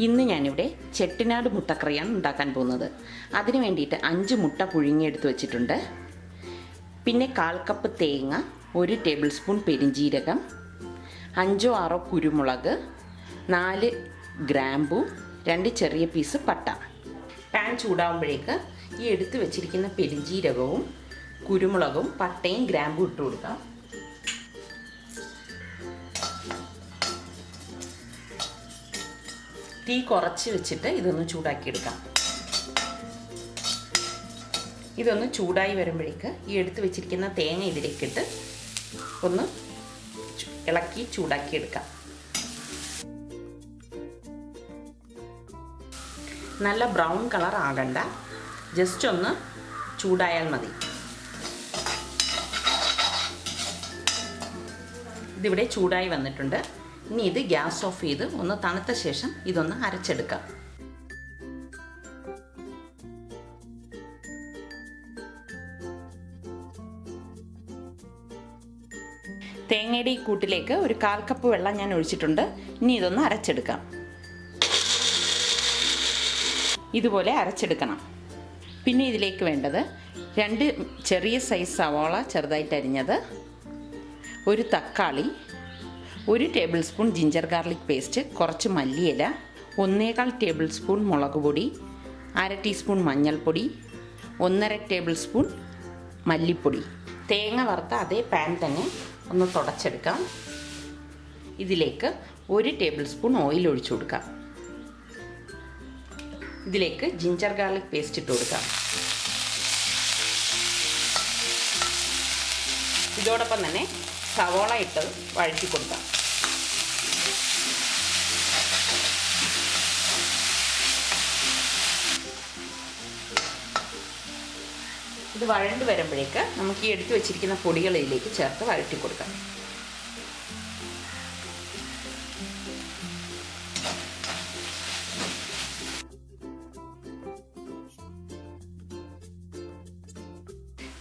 ഇന്ന് ഞാനിവിടെ ചെട്ടിനാട് മുട്ടക്കറിയാണ് ഉണ്ടാക്കാൻ പോകുന്നത്. അതിന് വേണ്ടിയിട്ട് അഞ്ച് മുട്ട പുഴുങ്ങിയെടുത്ത് വെച്ചിട്ടുണ്ട്. പിന്നെ കാൽ കപ്പ് തേങ്ങ ഒരു ടേബിൾ സ്പൂൺ പെരിഞ്ജീരകം അഞ്ചോ ആറോ കുരുമുളക് നാല് ഗ്രാമ്പു രണ്ട് ചെറിയ പീസ് പട്ട. പാൻ ചൂടാകുമ്പോഴേക്ക് ഈ എടുത്ത് വെച്ചിരിക്കുന്ന പെരിഞ്ജീരകവും കുരുമുളകും പട്ടയും ഗ്രാമ്പും ഇട്ട് കൊടുക്കാം. തീ കുറച്ച് വെച്ചിട്ട് ഇതൊന്ന് ചൂടാക്കി എടുക്കാം ഇതൊന്ന് ചൂടായി വരുമ്പോഴേക്ക് ഈ എടുത്ത് വെച്ചിരിക്കുന്ന തേങ്ങ ഇതിലേക്കിട്ട് ഒന്ന് ഇളക്കി ചൂടാക്കി എടുക്കാം നല്ല ബ്രൗൺ കളർ ആകണ്ട. ജസ്റ്റ് ഒന്ന് ചൂടായാൽ മതി. ഇതിവിടെ ചൂടായി വന്നിട്ടുണ്ട്. ഇനി ഇത് ഗ്യാസ് ഓഫ് ചെയ്ത് ഒന്ന് തണുത്ത ശേഷം ഇതൊന്ന് അരച്ചെടുക്കാം. തേങ്ങയുടെ ഈ കൂട്ടിലേക്ക് ഒരു കാൽ കപ്പ് വെള്ളം ഞാൻ ഒഴിച്ചിട്ടുണ്ട്. ഇനി ഇതൊന്ന് അരച്ചെടുക്കാം. ഇതുപോലെ അരച്ചെടുക്കണം. പിന്നെ ഇതിലേക്ക് വേണ്ടത് രണ്ട് ചെറിയ സൈസ് സവാള ചെറുതായിട്ട് അരിഞ്ഞത് ഒരു തക്കാളി ഒരു tablespoon ginger garlic paste കുറച്ച് മല്ലിയില ഒന്നേകാൽ ടേബിൾ സ്പൂൺ മുളക് പൊടി അര ടീസ്പൂൺ മഞ്ഞൾപ്പൊടി ഒന്നര ടേബിൾ സ്പൂൺ മല്ലിപ്പൊടി. തേങ്ങ വറുത്ത അതേ പാൻ തന്നെ ഒന്ന് തുടച്ചെടുക്കാം. ഇതിലേക്ക് ഒരു ടേബിൾ സ്പൂൺ ഓയിൽ ഒഴിച്ചു കൊടുക്കാം. ഇതിലേക്ക് ജിഞ്ചർ ഗാർലിക് പേസ്റ്റ് ഇട്ട് കൊടുക്കാം. ഇതോടൊപ്പം തന്നെ സവോള ഇട്ട് വഴറ്റി കൊടുക്കാം. ഇത് വഴണ്ട് വരുമ്പോഴേക്ക് നമുക്ക് ഈ എടുത്തു വെച്ചിരിക്കുന്ന പൊടികളിലേക്ക് ചേർത്ത് വഴറ്റി കൊടുക്കാം.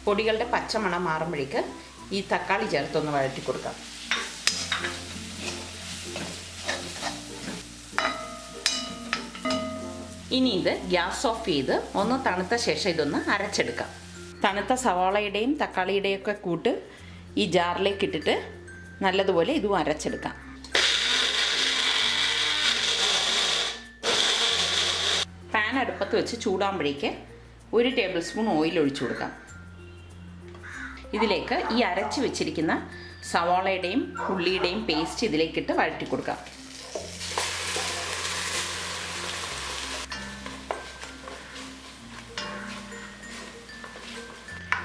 പൊടികളുടെ പച്ചമണം മാറുമ്പോഴേക്ക് ഈ തക്കാളി ചേർത്തൊന്ന് വഴറ്റി കൊടുക്കാം. ഇനി ഇത് ഗ്യാസ് ഓഫ് ചെയ്ത് ഒന്ന് തണുത്ത ശേഷം ഇതൊന്ന് അരച്ചെടുക്കാം. തണുത്ത സവാളയുടെയും തക്കാളിയുടെയും ഒക്കെ കൂട്ട് ഈ ജാറിലേക്ക് ഇട്ടിട്ട് നല്ലതുപോലെ ഇതും അരച്ചെടുക്കാം. പാൻ അടുപ്പത്ത് വെച്ച് ചൂടാകുമ്പോഴേക്ക് ഒരു ടേബിൾ സ്പൂൺ ഓയിൽ ഒഴിച്ചു കൊടുക്കാം. ഇതിലേക്ക് ഈ അരച്ച് വെച്ചിരിക്കുന്ന സവാളയുടെയും ഉള്ളിയുടെയും പേസ്റ്റ് ഇതിലേക്കിട്ട് വഴറ്റി കൊടുക്കാം.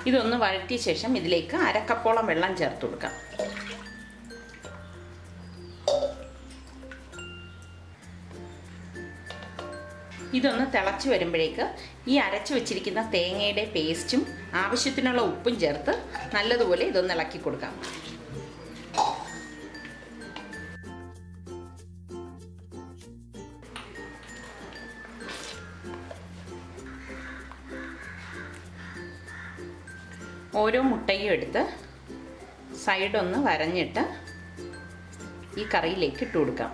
ഇതൊന്ന് വഴറ്റിയ ശേഷം ഇതിലേക്ക് അരക്കപ്പോളം വെള്ളം ചേർത്ത് കൊടുക്കാം. ഇതൊന്ന് തിളച്ച് വരുമ്പോഴേക്ക് ഈ അരച്ച് വെച്ചിരിക്കുന്ന തേങ്ങയുടെ പേസ്റ്റും ആവശ്യത്തിനുള്ള ഉപ്പും ചേർത്ത് നല്ലതുപോലെ ഇതൊന്ന് ഇളക്കി കൊടുക്കാം. ഓരോ മുട്ടയും എടുത്ത് സൈഡൊന്ന് വരഞ്ഞിട്ട് ഈ കറിയിലേക്ക് ഇട്ട് കൊടുക്കാം.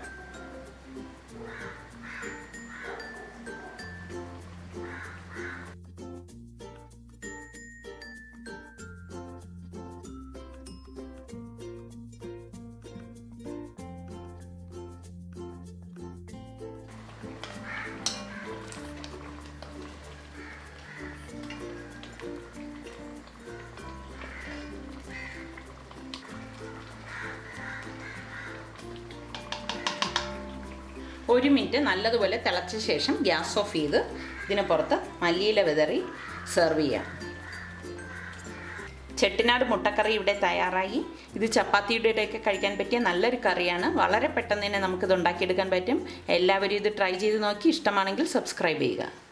ഒരു മിനിറ്റ് നല്ലതുപോലെ തിളച്ച ശേഷം ഗ്യാസ് ഓഫ് ചെയ്ത് ഇതിന് പുറത്ത് മല്ലിയില വിതറി സെർവ് ചെയ്യാം. ചെട്ടിനാട് മുട്ടക്കറി ഇവിടെ തയ്യാറായി. ഇത് ചപ്പാത്തിയുടെ ഒക്കെ കഴിക്കാൻ പറ്റിയ നല്ലൊരു കറിയാണ്. വളരെ പെട്ടെന്ന് തന്നെ നമുക്കിത് ഉണ്ടാക്കിയെടുക്കാൻ പറ്റും. എല്ലാവരും ഇത് ട്രൈ ചെയ്ത് നോക്കി. ഇഷ്ടമാണെങ്കിൽ സബ്സ്ക്രൈബ് ചെയ്യുക.